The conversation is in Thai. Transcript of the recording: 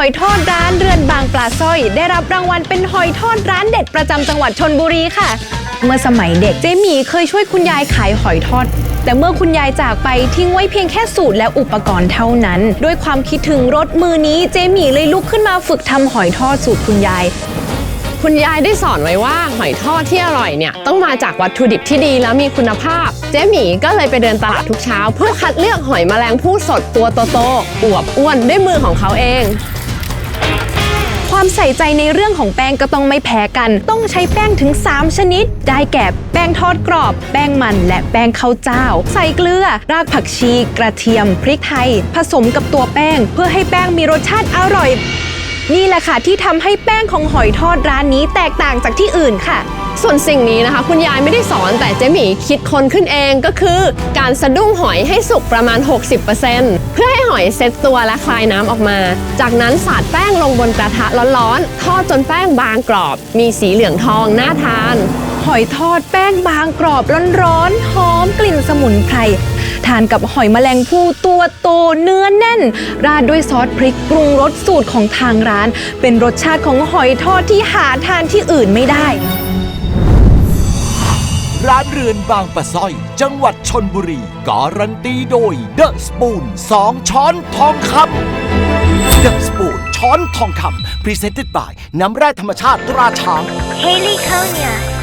อยทอดร้านเรือนบางปลาสร้อย ได้รับรางวัลเป็นหอยทอดร้านเด็ดประจำจังหวัดชนบุรีค่ะ เมื่อสมัยเด็กเจหมีเคยช่วยคุณยายขายหอยทอด แต่เมื่อคุณยายจากไปทิ้งไว้เพียงแค่สูตรและอุปกรณ์เท่านั้น ด้วยความคิดถึงรสมือนี้เจหมีเลยลุกขึ้นมาฝึกทำหอยทอดสูตรคุณยายคุณยายได้สอนไว้ว่าหอยทอดที่อร่อยเนี่ยต้องมาจากวัตถุดิบที่ดีแล้วมีคุณภาพ เจ๊หมีก็เลยไปเดินตลาดทุกเช้า เพื่อคัดเลือกหอยแมลงภู่สดตัวโตๆอวบอ้วนด้วยมือของเขาเอง ความใส่ใจในเรื่องของแป้งก็ต้องไม่แพ้กัน ต้องใช้แป้งถึง 3 ชนิด ได้แก่แป้งทอดกรอบ แป้งมัน และแป้งข้าวเจ้า ใส่เกลือ รากผักชี กระเทียม พริกไทย ผสมกับตัวแป้ง เพื่อให้แป้งมีรสชาติอร่อย นี่แหละค่ะที่ทำให้แป้งของหอยทอดร้านนี้แตกต่างจากที่อื่นค่ะ ส่วนสิ่งนี้นะคะ คุณยายไม่ได้สอนแต่เจ๊หมีคิดค้นขึ้นเองก็คือ การสะดุ้งหอยให้สุกประมาณ 60%เพื่อให้หอยเซ็ตตัวและคลายน้ำออกมา จากนั้นสาดแป้งลงบนกระทะร้อนๆทอดจนแป้งบางกรอบ มีสีเหลืองทองน่าทาน หอยทอดแป้งบางกรอบร้อนๆหอมกลิ่นสมุนไพร ทานกับหอยแมลงภู่ตัวโตเนื้อแน่น ราดด้วยซอสพริกปรุงรสสูตรของทางร้าน เป็นรสชาติของหอยทอดที่หาทานที่อื่นไม่ได้ ร้านเรือนบางปะสร้อย จังหวัดชนบุรี การันตีโดยเดอะสปูนสองช้อนทองคำเดอะสปูนช้อนทองคำ Presented by น้ำแร่ธรรมชาติตราช้าง Haley Konya. HQ